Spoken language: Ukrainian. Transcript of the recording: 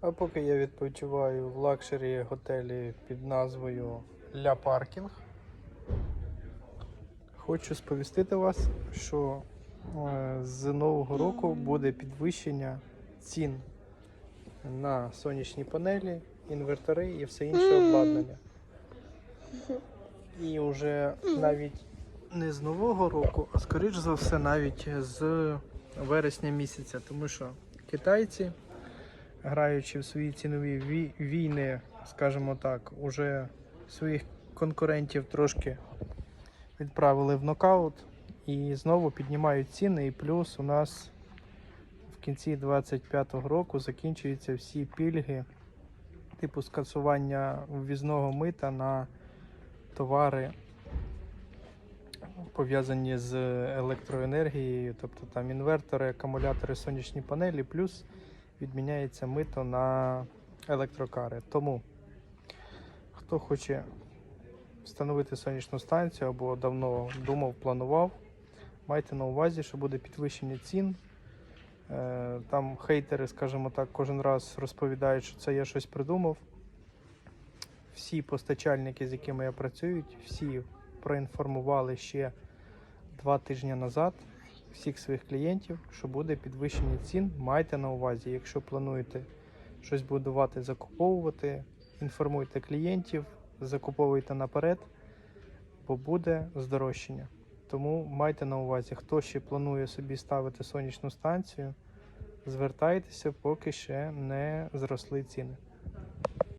А поки я відпочиваю в лакшері готелі під назвою Ля Паркінг, хочу сповістити вас, що е, з нового року буде підвищення цін на сонячні панелі, інвертори і все інше обладнання. І вже навіть не з нового року, а скоріш за все, навіть з вересня місяця, тому що китайці, граючи в свої цінові війни, скажімо так, уже своїх конкурентів трошки відправили в нокаут і знову піднімають ціни. І плюс у нас в кінці 2025 року закінчуються всі пільги, типу скасування ввізного мита на товари пов'язані з електроенергією, тобто там інвертори, акумулятори, сонячні панелі, плюс відміняється мито на електрокари. Тому хто хоче встановити сонячну станцію або давно думав, планував, майте на увазі, що буде підвищення цін. Е, Там хейтери, скажімо так, кожен раз розповідають, що це я щось придумав. Всі постачальники, з якими я працюю, всі проінформували ще два тижні назад всіх своїх клієнтів, що буде підвищення цін. Майте на увазі, якщо плануєте щось будувати, закуповувати, інформуйте клієнтів, закуповуйте наперед, бо буде здорожчання. Тому майте на увазі, хто ще планує собі ставити сонячну станцію, звертайтеся, поки ще не зросли ціни.